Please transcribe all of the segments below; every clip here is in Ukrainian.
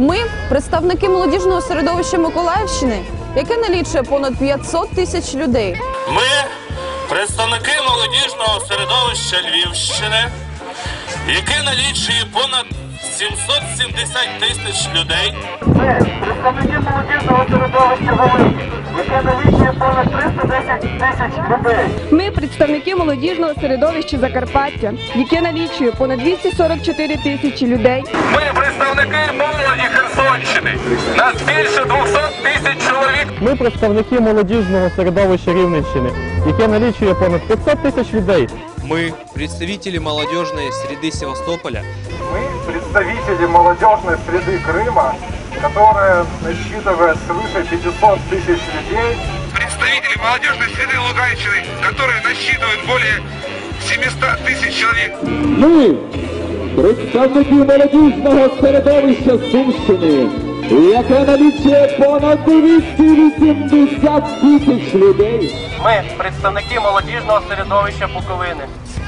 Ми представники молодіжного середовища Миколаївщини, яке налічує понад 500 тисяч людей. Ми, представники молодіжного середовища Львівщини, яке налічує понад 770 тисяч людей. Ми представники молодіжного середовища Волині, яке налічує понад 310 тисяч людей. Ми представники молодіжного середовища Закарпаття, яке налічує понад 244 тисячі людей. Ми представники молоді Херсонщини. Нас більше 200 тисяч чоловік. Ми представники молодіжного середовища Рівненщини, яке налічує понад 500 тисяч людей. Мы, представители молодежной среды Севастополя, Мы представители молодежной среды Крыма, которая насчитывает свыше 500 тысяч людей. Представители молодежной среды Луганщины, которые насчитывают более 700 тысяч человек. Ми, представники молодіжного середовища Сумщини, яке налічує понад 280 тисяч людей. Ми представники молодіжного середовища Буковини,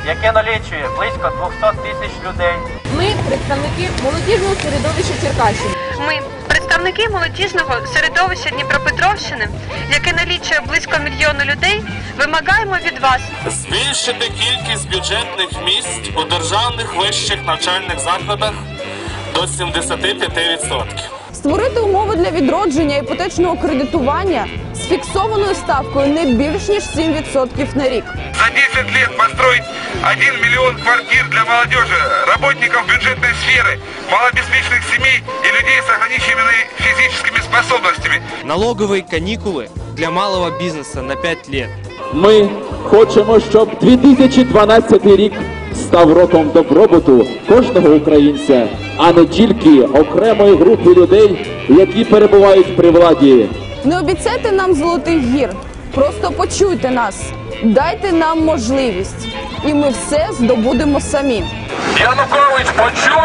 яке налічує близько 200 тисяч людей. Ми представники молодіжного середовища Черкащини. Ми представники молодіжного середовища Дніпропетровщини, яке налічує близько мільйону людей, вимагаємо від вас Збільшити кількість бюджетних місць державних вищих навчальних закладах до 75%. Створити умови для відродження іпотечного кредитування з фіксованою ставкою не більш ніж 7% на рік. За 10 лет построить 1 миллион квартир для молодежи, работников бюджетной сферы, малообеспеченных семей и людей с ограниченными физическими способностями. налоговые каникулы для малого бизнеса на 5 лет. Ми хочемо, щоб 2012 рік став роком добробуту кожного українця, а не тільки окремої групи людей, які перебувають при владі. Не обіцяйте нам золотих гір, просто почуйте нас, дайте нам можливість, і ми все здобудемо самі. Янукович почув